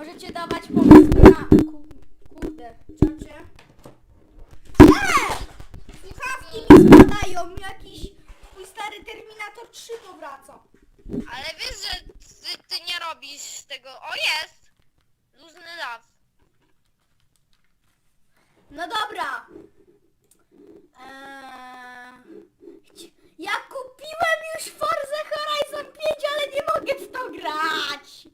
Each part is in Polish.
Możecie dawać pomysły na... Ku- Kurde, ciocie. Eee! Słuchawki mi spadają, jakiś mój stary Terminator 3 powraca. Ale wiesz, że ty, ty nie robisz tego... O, jest! Luzny law. No dobra. Eee, chci- ja kupiłem już Forza Horizon 5, ale nie mogę w to grać.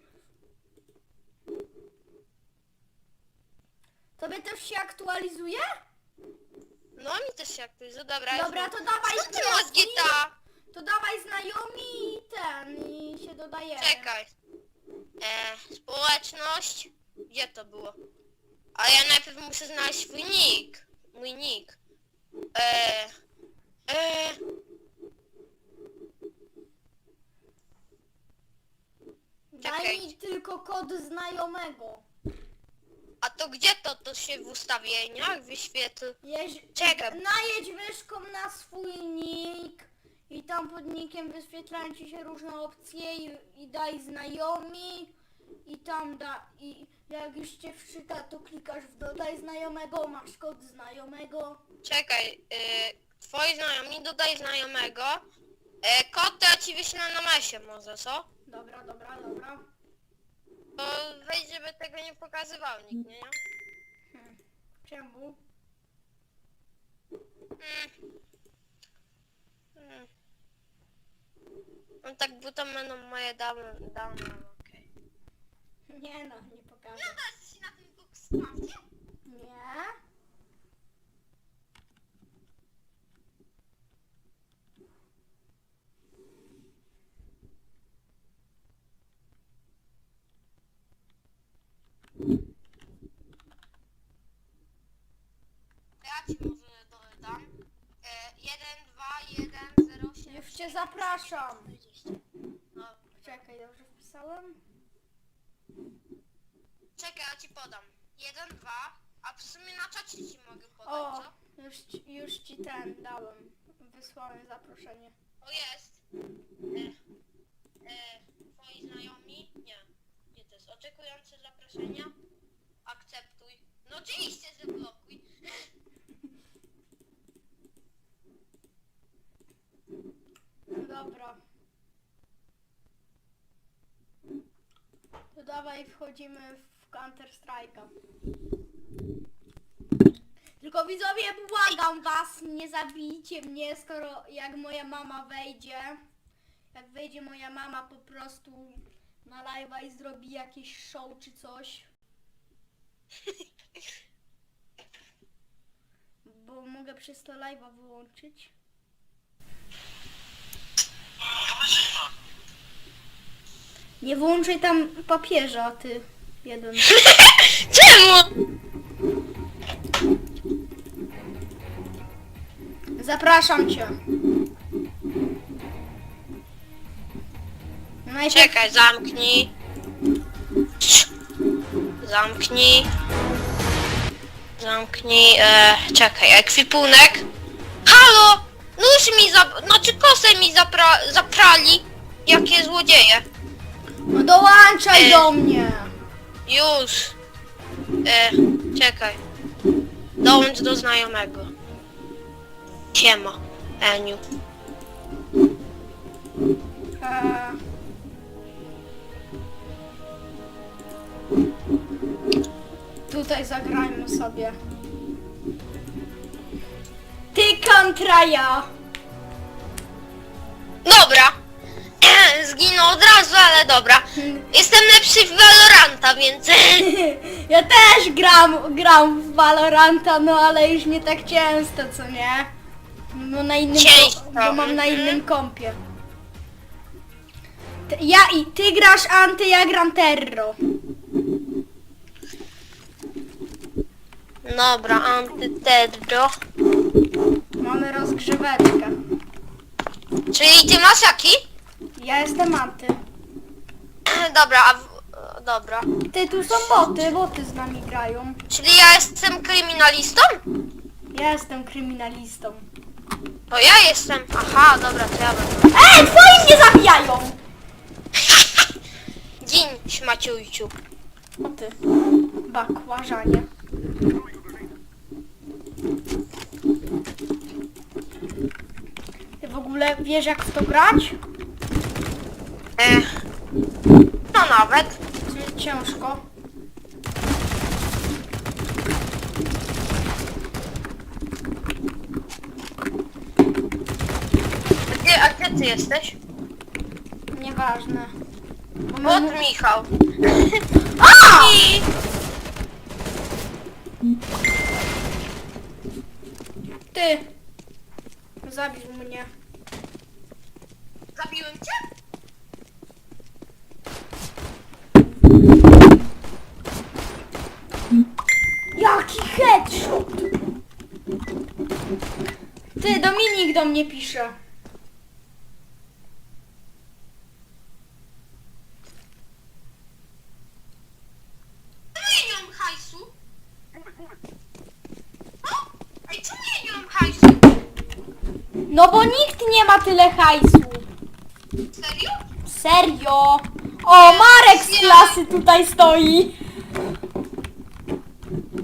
Tobie też się aktualizuje? No mi też się aktywizuje. Dobra, Dobra, już to dawaj Co ty masz znaki. gita? To dawaj znajomi i ten, i się dodajemy. Czekaj. E, społeczność. Gdzie to było? A ja najpierw muszę znaleźć swój nick. Mój nick. E, e, Daj czekaj. mi tylko kod znajomego. To gdzie to? To się w ustawieniach wyświetl. Jeź... Czekaj. Najedź myszką na swój nick i tam pod nickiem wyświetlają ci się różne opcje i, i daj znajomi i tam da i jak już cię wczyta to klikasz w dodaj znajomego, masz kod znajomego. Czekaj. E, twoi znajomi, dodaj znajomego. E, kod to ja ci wyślę na mesie może, co? Dobra, dobra, dobra. To weź, żeby tego nie pokazywał nikt, nie? Hmm. Czemu? Mm. Mm. No tak, tam będą moje dane, dane, okej. Nie no, nie pokażę. Teraz się na tym sprawdzie? Nie? Ja ci może dodam. E, 1, 2, 1, 0, 7, Już cię zapraszam. 40. No, Czekaj, dobrze wpisałem? czekaj, ja ci podam. 1, 2, a w sumie na czacie ci mogę podać, O, co? już, ci- już ci ten dałem. Wysłałem zaproszenie. O, jest. E, e, twoi znajomi? Nie. Nie to jest. Oczekujący zaproszenia? Akceptuj. No oczywiście, że. No dobra. To dawaj wchodzimy w Counter Strike'a. Tylko widzowie, błagam was, nie zabijcie mnie, skoro jak moja mama wejdzie, jak wejdzie moja mama po prostu na live'a i zrobi jakieś show czy coś. Bo mogę przez to live'a wyłączyć. Nie wyłączaj tam papieża, ty jeden. Czemu? Zapraszam cię. Najpierw Czekaj, zamknij. Zamknij. Zamknij, e, czekaj, ekwipunek. Halo! Nóż mi za... Znaczy kosę mi zapra... zaprali. Jakie złodzieje. No dołączaj E. do mnie. Już. E, czekaj. Dołącz do znajomego. Siema, Eniu. Eee. Tutaj zagrajmy sobie. Ty kontra ja. Dobra. Zginął od razu, ale dobra. Jestem lepszy w Valoranta, więc... Ja też gram, gram w Valoranta, no ale już nie tak często, co nie? No na innym, Często, bo mam na mhm. innym kompie. Ty, ja i ty grasz anty, ja gram terro. Dobra, antyterro. Mamy rozgrzeweczkę. Czyli ty masz jaki? Ja jestem anty. Dobra, a w... Dobra. Ty tu są boty, boty z nami grają. Czyli ja jestem kryminalistą? Ja jestem kryminalistą. To ja jestem. Aha, dobra, to ja będę. Ej, twoi mnie zabijają! Dzień, śmaciujciu. O ty, bakłażanie. Ty w ogóle wiesz jak w to grać? E, no nawet. Czy ciężko? A gdzie, a gdzie ty jesteś? Nieważne. Bo my mu- Michał. A! I... Ty! Zabił mnie. Zabiłem cię? Jaki headshot! Ty, Dominik do mnie pisze. Czemu ja nie mam hajsu? No? Ej, czemu ja nie mam hajsu? No bo nikt nie ma tyle hajsu. Serio? Serio? O, Marek z klasy tutaj stoi.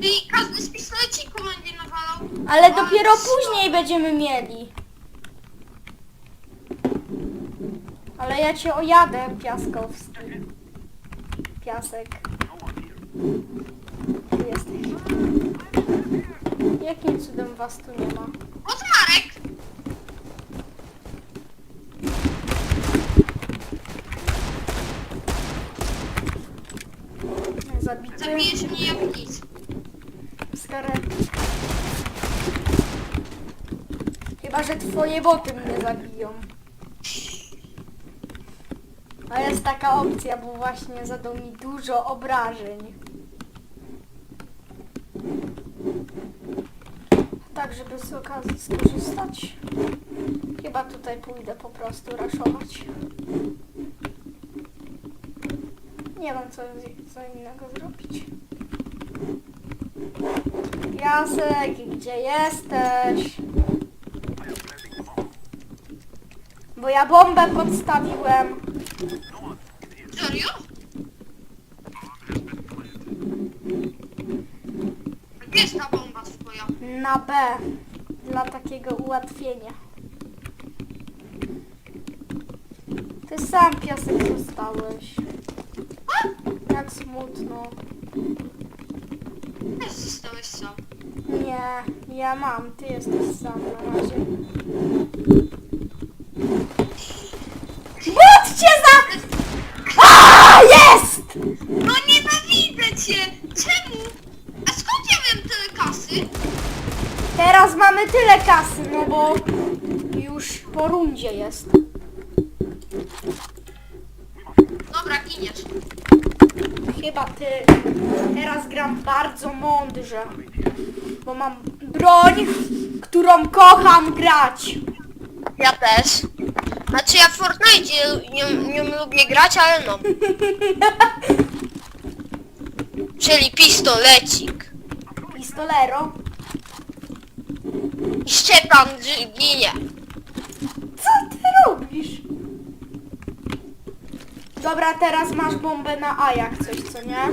I każdy z pistoleciku będzie nawalał. Ale Ale dopiero później będziemy mieli. Ale ja cię ojadę, piaskowski. Piasek. Tu jesteś. Jakim cudem was tu nie ma? Od Marek. Zabity Zabijesz mnie jak nic. z. Chyba, że twoje boty mnie zabiją. A jest taka opcja, bo właśnie zadał mi dużo obrażeń. Tak, żeby z okazji skorzystać. Chyba tutaj pójdę po prostu raszować. Nie wiem co, co innego zrobić. Jasek, gdzie jesteś? Bo ja bombę podstawiłem. Serio? A Gdzie jest ta bomba twoja? Na B. Dla takiego ułatwienia. Ty sam piasek zostałeś. Jak smutno. Też zostałeś sam. Nie, ja mam. Ty jesteś sam na razie. Cię za... A, jest! No nienawidzę cię! Czemu? A skąd ja wiem tyle kasy? Teraz mamy tyle kasy, no bo już po rundzie jest. Dobra, giniesz. Chyba ty. Teraz gram bardzo mądrze. Bo mam broń, którą kocham grać. Ja też. Znaczy ja w Fortnite nie, nie lubię grać, ale no. Czyli pistolecik. Pistolero. I Szczepan ży- ginie. Co ty robisz? Dobra, teraz masz bombę na A jak coś, co nie?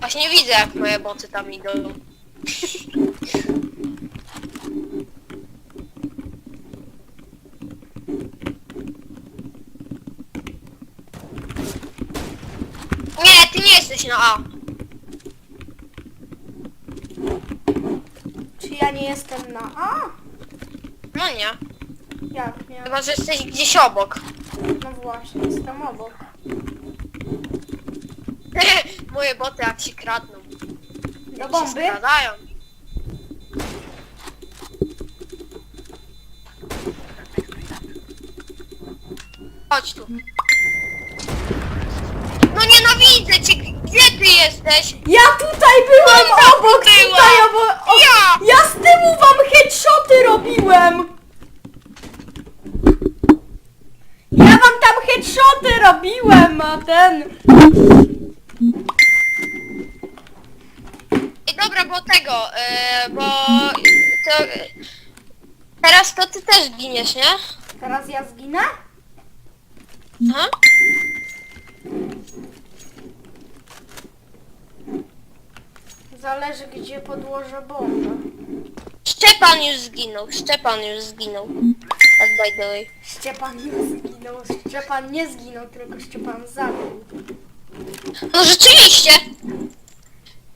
Właśnie widzę jak moje boty tam idą. Nie, ty nie jesteś na A. Czy ja nie jestem na A? No nie. Jak nie? Chyba, że jesteś gdzieś obok. No właśnie, jestem obok. Moje boty jak się kradną. Do Jak bomby? Się skradają. Chodź tu. No nienawidzę cię! Gdzie ty jesteś? Ja tutaj byłem No, obok, była. tutaj obok. O, Ja! ja z tyłu wam headshoty robiłem! Ja wam tam headshoty robiłem, a ten... I dobra, bo tego, yy, bo to, teraz to ty też giniesz, nie? Teraz ja zginę? Aha. Zależy gdzie podłożę bombę. Szczepan już zginął, Szczepan już zginął. Tak by the way. Szczepan nie zginął. Szczepan nie zginął, tylko Szczepan zabił. No rzeczywiście!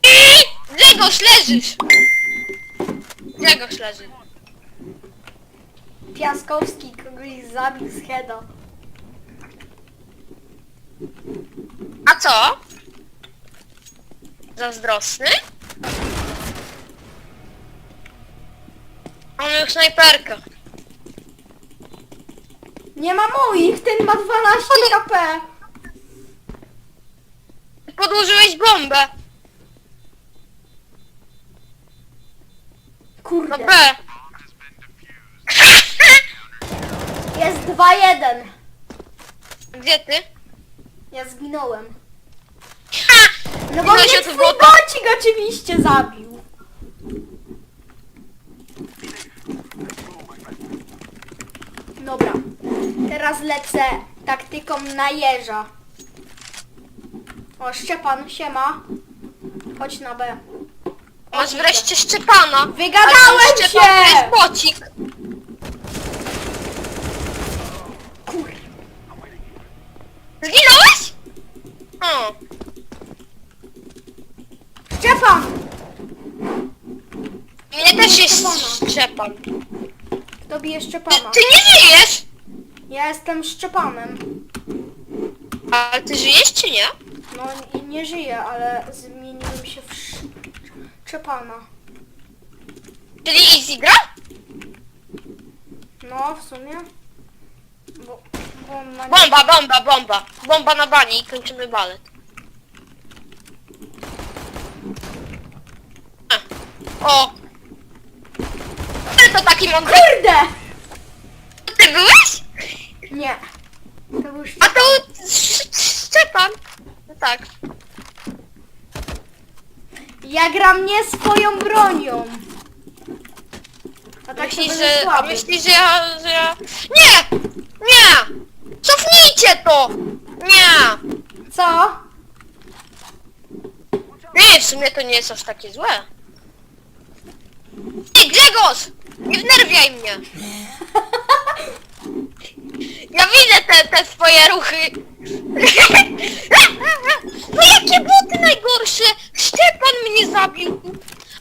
I Grzegorz, leżysz! Leży. Piaskowski kogoś zabił z heada. A co? Zazdrosny? On miał snajperkę. Nie ma moich, ten ma 12 HP. Podłożyłeś bombę. Kurde. No B. Jest 2-1. Gdzie ty? Ja zginąłem. No bo mnie się twój bocik oczywiście zabił. Dobra. Teraz lecę taktyką na jeża. O, Szczepan, siema. Chodź na B. Masz wreszcie Szczepana. Wygadałem Ale ten Szczepan się! to jest bocik. Kur... Zginąłeś? Szczepan! Mnie też jest. Szczepan. Kto bije Ty, Szczepana? ty nie żyjesz? Ja jestem Szczepanem. Ale ty żyjesz czy nie? No i nie żyję, ale zmieniłem się w Sz- Szczepana. Czyli easy gra? No, w sumie. Bo, bo on ma... Bomba, bomba, bomba. Bomba na bani i kończymy balet. A. O! Ty to taki mądry. Kurde! Ty byłeś? Nie. To był A to Sz- Szczepan. No tak. Ja gram nie swoją bronią. A tak Myślisz, że, a myślisz, że ja, że ja... Nie! Nie! Cofnijcie to! Nie! Co? Nie, w sumie to nie jest aż takie złe. Ej, Grzegorz! Nie wnerwiaj mnie! Ja widzę te, te twoje ruchy. No jakie buty najgorsze! Szczepan mnie zabił!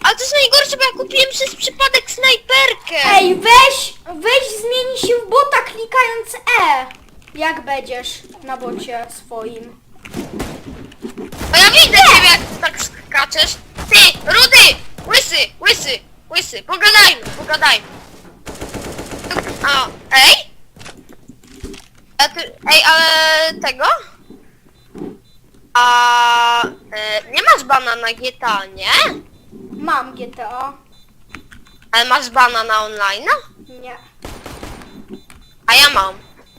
Ale to jest najgorsze, bo ja kupiłem przez przypadek snajperkę! Ej, weź, weź zmień się w bota klikając E. Jak będziesz na bocie swoim. A ja widzę ciebie jak ty tak skaczesz. Ty, Rudy! Łysy, łysy, łysy, pogadajmy, pogadajmy. A, ej? A ty, ej, ale tego? A e, nie masz bana na GTA, nie? Mam GTA. Ale masz bana na online? Nie. A ja mam.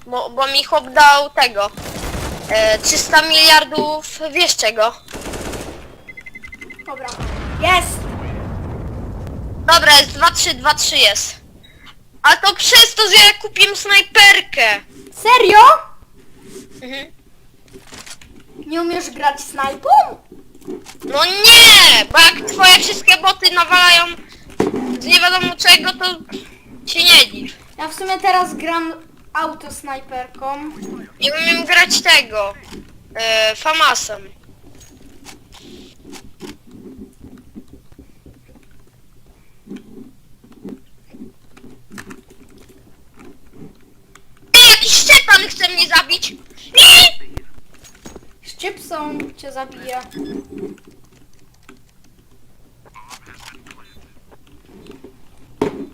Bo, bo mi chłop dał tego. E, 300 miliardów, wiesz czego? Dobra. Jest! Dobra, jest 2-3, 2-3 jest. A to przez to, że ja kupiłem snajperkę. Serio? Mhm. Nie umiesz grać snajpą? No nie, bo jak twoje wszystkie boty nawalają z nie wiadomo czego, to się nie dziw. Ja w sumie teraz gram autosnajperką. Nie umiem grać tego. E, Famasem. Ty, Szczepan chce mnie zabić. Nie! Szczypsą cię zabije.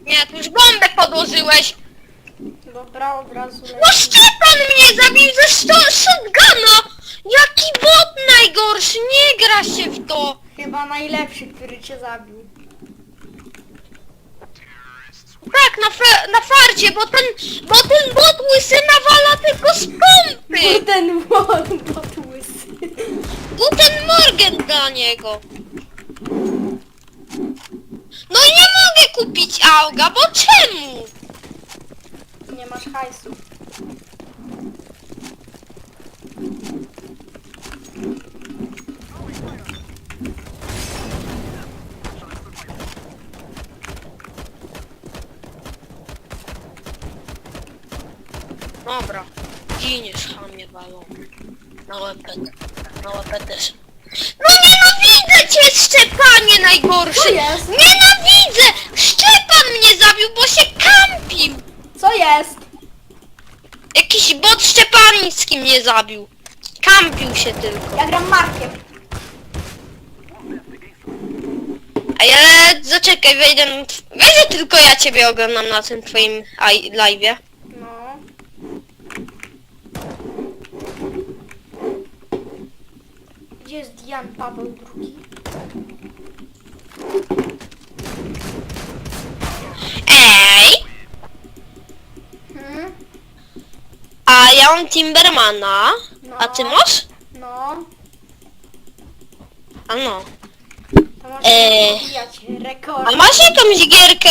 Nie, tu już bombę podłożyłeś. Dobra, od razu lecę. No Szczepan mnie zabił ze sto- shotguna! Jaki bot najgorszy, nie gra się w to! Chyba najlepszy, który cię zabił. Tak, na, fe- na farcie, bo ten, bo ten bot łysy nawala tylko z pompy! Bo ten bot, bot łysy. Guten Morgen dla niego! No i nie mogę kupić auga, bo czemu? Nie masz hajsu. Dobra. Giniesz, chamie walony. Na łepet. Na łepet też. No nienawidzę cię, Szczepanie najgorszy! Co jest? Nienawidzę! Szczepan mnie zabił, bo się kampił! Co jest? Jakiś bot Szczepański mnie zabił. Kampił się tylko. Ja gram Markiem. A ja zaczekaj, wejdę na... tw- tylko ja ciebie oglądam na tym twoim aj- live'ie. No. Gdzie jest Jan Paweł II? Ej! Hmm? A ja mam Timbermana. A ty No. masz? No. A no. To Eee. pobijać A masz jakąś gierkę...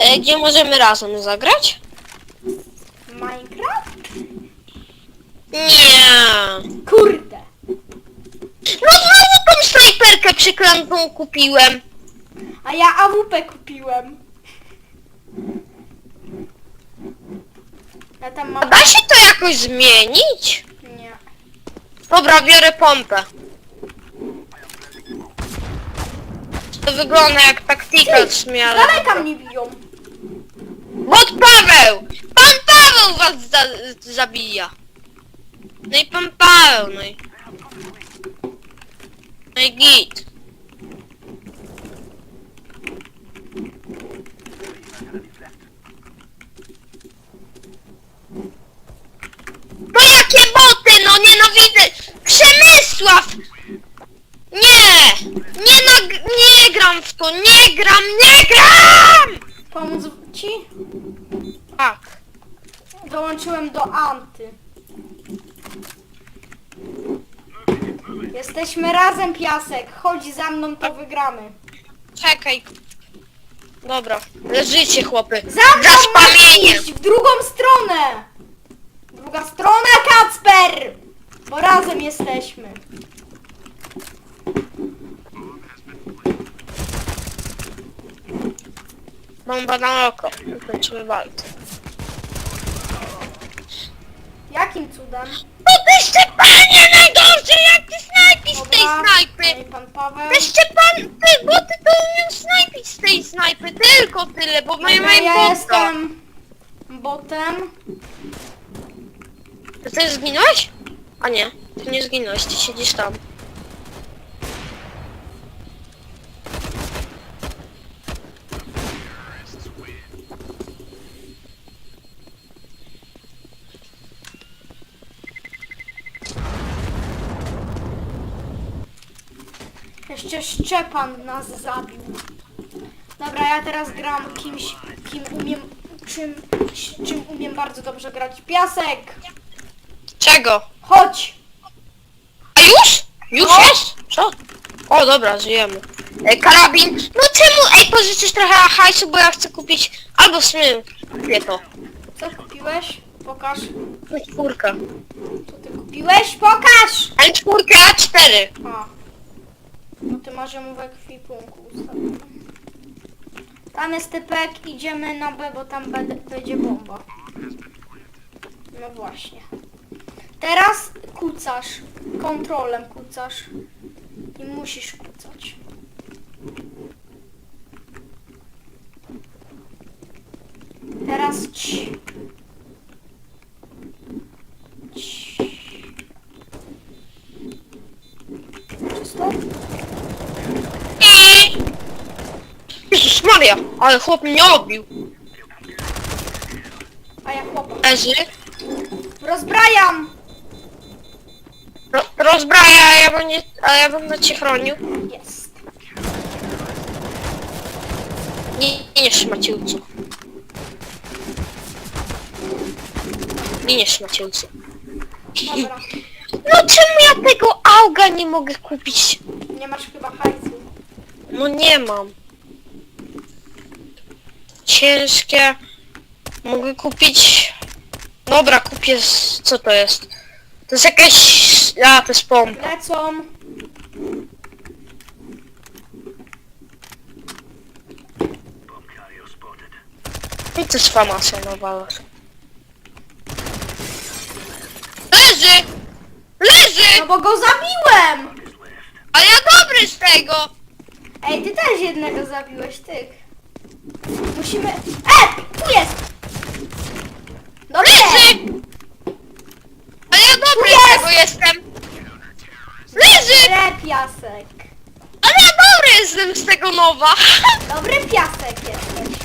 E, gdzie możemy razem zagrać? Minecraft? Nie. Kurde. No znowu tą snajperkę przyklętą kupiłem. A ja AWP kupiłem. Ja tam A mam... da się to jakoś zmienić? Nie. Dobra, biorę pompę. To wygląda jak taktika w sumie, ale... daleka mnie biją. Bot Paweł! Pan Paweł was za zabija. No i pan Paweł, no i... No i git. To jakie boty, no nienawidzę! Przemysław! Nie! Nie, nag nie gram w to, nie gram, nie gram! Pomóc ci? Tak. Dołączyłem do Anty. Jesteśmy razem, Piasek. Chodź za mną, to wygramy. Czekaj. Dobra, leżycie chłopy. Za mną Za spamieniem. Jesteśmy. Bomba na oko. Kończymy walkę. Jakim cudem? No ty Szczepanie najgorsze, jak ty snajpisz z tej Dobra. snajpy. No i pan Paweł. Szczepan, ty, bo ty to umiał snajpić z tej snajpy, tylko tyle, bo my Dobra, mamy ja bota. jestem botem. To ty zginąłeś? A nie, ty nie zginąłeś, ty siedzisz tam. Jeszcze Szczepan nas zabił. Dobra, ja teraz gram kimś, kim umiem, czym, czym umiem bardzo dobrze grać. Piasek! Czego? Chodź! Już? Jest? Co? O dobra, żyjemy. E, karabin. No czemu? Ej, pożyczysz trochę hajsu, bo ja chcę kupić... Albo w sumie kupię to. Co kupiłeś? Pokaż. No czwórkę. Co ty kupiłeś? Pokaż! Ale czwórkę, a cztery. A. No ty masz ją we kwipunku ustawioną. Tam jest typek, idziemy na B, bo tam będzie bomba. No właśnie. Teraz kucasz. Kontrolem kucasz. I musisz kucać. Teraz ci. Jezus Maria, ale chłop mnie obił. A ja chłopak. Leży. Rozbrajam! Ro rozbraja, a ja, będę, a ja będę cię chronił. Jest. Nie, nie szmaciłcu. Nie, nie szmaciłcu. Dobra. No czemu ja tego auga nie mogę kupić? Nie masz chyba hajsu. No nie mam. Ciężkie. Mogę kupić... Dobra, kupię... z- Co to jest? To jest jakaś... A, to jest pompa. Lecą. I co z famasą nawalasz? Leży! Leży! No bo go zabiłem! A ja dobry z tego! Ej, ty też jednego zabiłeś, ty. Musimy... E! Tu jest! Dobrze! Leży! Dobry z tego jestem! Leży! Dobry piasek. Ale ja dobry jestem z tego nowa! Dobry piasek jesteś.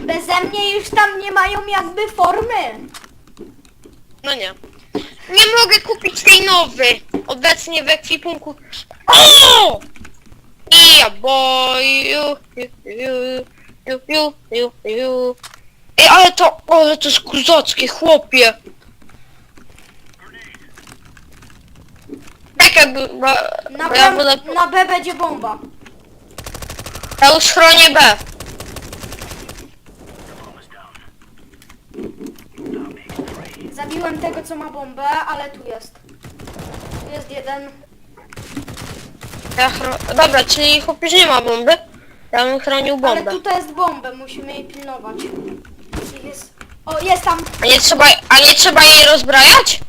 Beze mnie już tam nie mają jakby formy. No nie. Nie mogę kupić tej nowej. Obecnie w ekwipunku. O! Ja boju, ju, ju, ju, ju, ju, ju. Ej, ale to, ale to jest chłopie. Czekaj, bo, bo, Na bo ja, B, będę, na B będzie bomba. ja już chronię B. Zabiłem tego, co ma bombę, ale tu jest. Tu jest jeden. Ja chro... Dobra, czyli chłopiec nie ma bomby. Ja bym chronił Ale bombę. tutaj jest bombę, musimy jej pilnować. Jest... O, jest tam. A nie trzeba, a nie trzeba jej rozbrajać?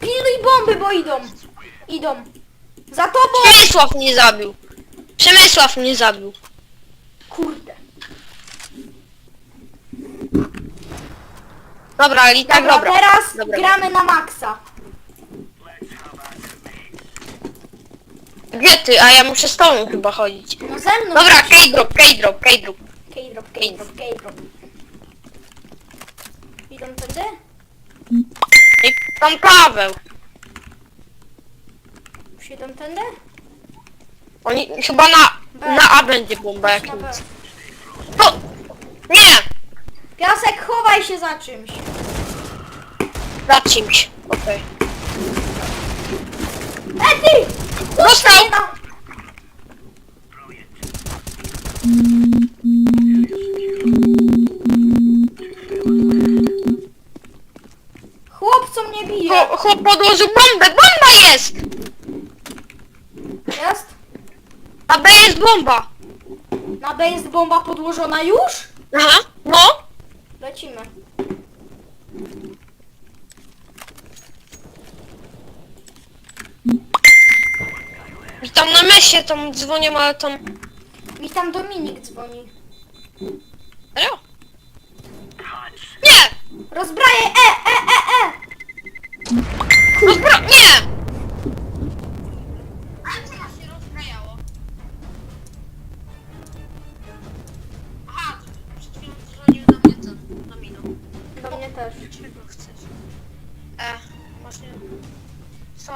Pilnuj bomby, bo idą. Idą. Za tobą! Przemysław mnie zabił. Przemysław mnie zabił. Kurde. Dobra, ale i tak Dobra, dobra. teraz Dobra. gramy na maksa. Gdzie ty? A ja muszę z tobą chyba chodzić. No ze mną. Dobra, K-drop, K-drop, K-drop. K-drop, K-drop, K-drop. Idą tędy? I tam Paweł. Już idą tędy? Oni chyba na, na A będzie bomba jak Na B. nic. No! Nie! Piasek, chowaj się za czymś. Za czymś. Okej. E ty! Dostał! Nie da- podłożył bombę, bomba jest! Jest? Na B jest bomba. Na B jest bomba podłożona już? Aha, no. Lecimy. Tam na mesie tam dzwonią, ale tam... Mi tam Dominik dzwoni. Serio? Nie! Rozbraję! E, e, e, chwilą dzwonił do mnie też. Czego chcesz? E, właśnie... Co?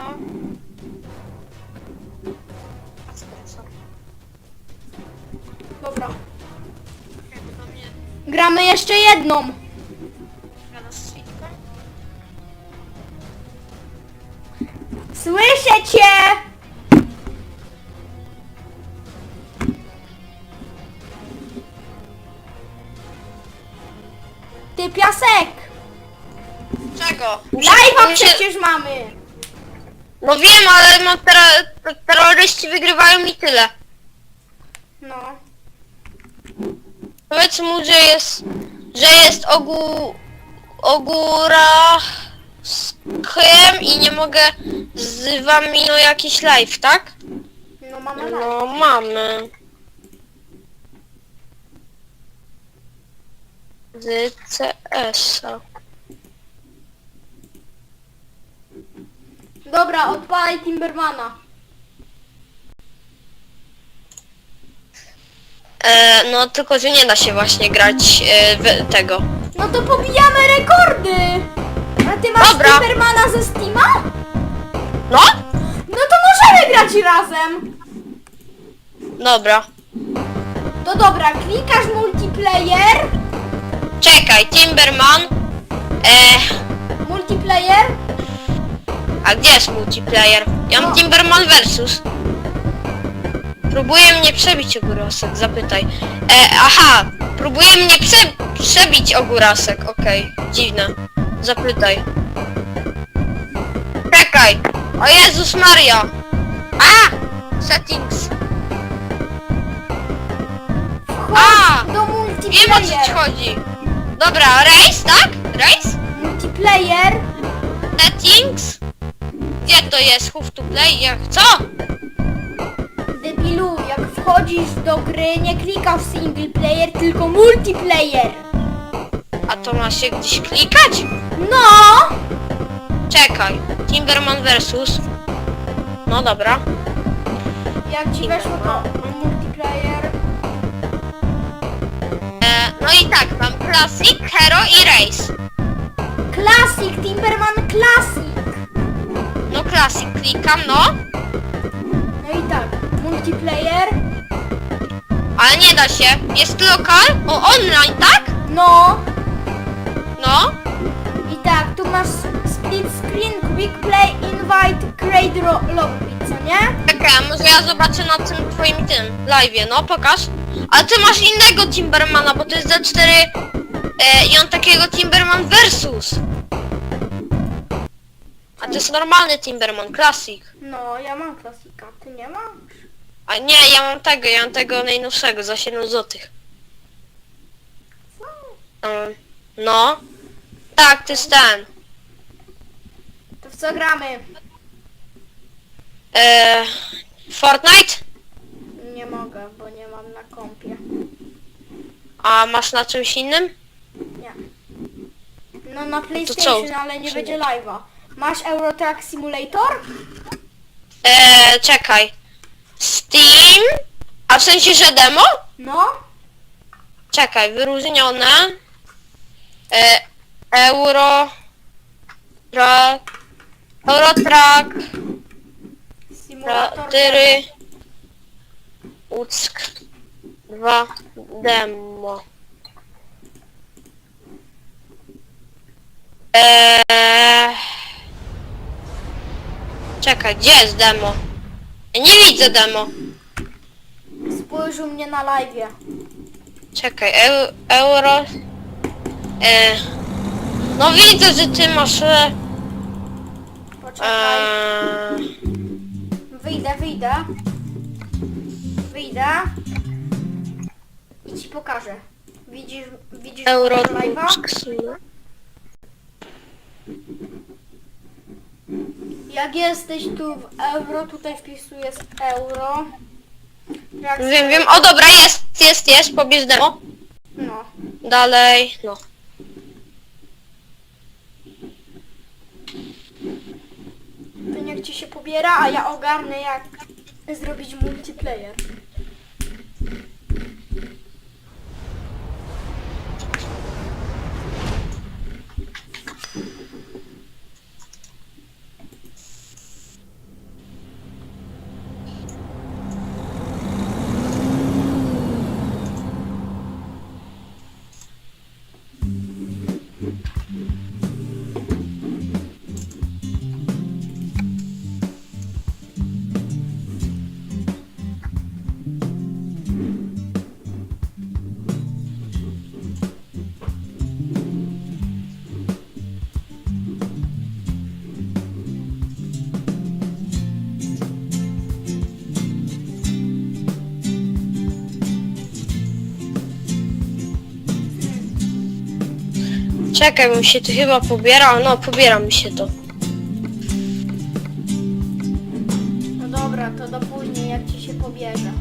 A co, co? Dobra. Jakby do mnie Gramy jeszcze jedną. Cię! Ty piasek! Czego? Live'a przecież mamy! No wiem, ale no ter- te- terroryści wygrywają i tyle. No. Powiedz mu, że jest, że jest ogół, ogóra z i nie mogę z wami no jakiś live, tak? No mamy live. No mamy. Z CS-a. Dobra, odpalaj Timbermana. E, no tylko, że nie da się właśnie grać e, w tego. No to pobijamy rekordy! A ty masz Dobra. Timbermana ze Steama? No? No to możemy grać razem! Dobra. To dobra, klikasz multiplayer. Czekaj, Timberman. E, Multiplayer. A gdzie jest multiplayer? Ja mam No. Timberman versus. Próbuje mnie przebić ogórasek, zapytaj. E, aha, próbuje mnie prze, przebić ogórasek, okej, dziwne. Zapytaj. Czekaj, o Jezus Maria. A! Settings. A! do Wiem o co ci multiplayer. chodzi. Dobra, race, tak? Race? Multiplayer. Settings? Gdzie to jest? Who to play? Jak? Co? Debilu, jak wchodzisz do gry, nie klikasz single player, tylko multiplayer. A to ma się gdzieś klikać? No! Czekaj. Timberman versus. No dobra. Jak ci weszło to multiplayer. E, no i tak, mam Classic, Hero i Race. Classic, Timberman Classic. No Classic klikam, no. No i tak, multiplayer. Ale nie da się. Jest lokal? O, online, tak? No. No. Tak, tu masz split screen, quick play, invite, create lobby, co nie? Czekaj, może ja zobaczę na tym twoim tym live'ie, no pokaż. Ale ty masz innego Timbermana, bo to jest Z4 e, i on takiego Timberman versus. A to jest normalny Timberman, Classic. No, ja mam klasika, ty nie masz? A nie, ja mam tego, ja mam tego najnowszego za 7 zł. Co? Um, no. Tak, to jest ten. To w co gramy? E, Fortnite? Nie mogę, bo nie mam na kompie. A masz na czymś innym? Nie. No na co? PlayStation, ale nie będzie live'a. Masz Eurotrack Simulator? E, czekaj. Steam? A w sensie, że demo? No. Czekaj, wyróżnione. E, Euro... Tra, Eurotrack, Simulator. 4, Uck 2, demo. Eee... Czekaj, gdzie jest demo? Ja nie widzę demo. Spójrz u mnie na live'ie. Czekaj, eu, euro... E, no widzę, że ty masz... E, Poczekaj. e, Wyjdę, wyjdę. Wyjdę. I ci pokażę. Widzisz, widzisz euro... Jak jesteś tu w euro, tutaj wpisujesz euro. Jak Wiem, wiem. O dobra, jest, jest, jest. Pobierz demo. No. Dalej, no. Niech ci się pobiera, a ja ogarnę jak zrobić multiplayer. Czekaj, mi się tu chyba pobiera. No, pobiera mi się to. No dobra, to do później jak ci się pobierze.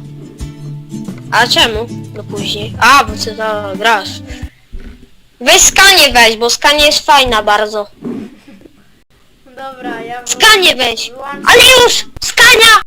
A czemu? No później. A, bo ty to grasz. Weź skanie weź, bo skanie jest fajna bardzo. Dobra, ja Skanie weź! Ale już! Skania!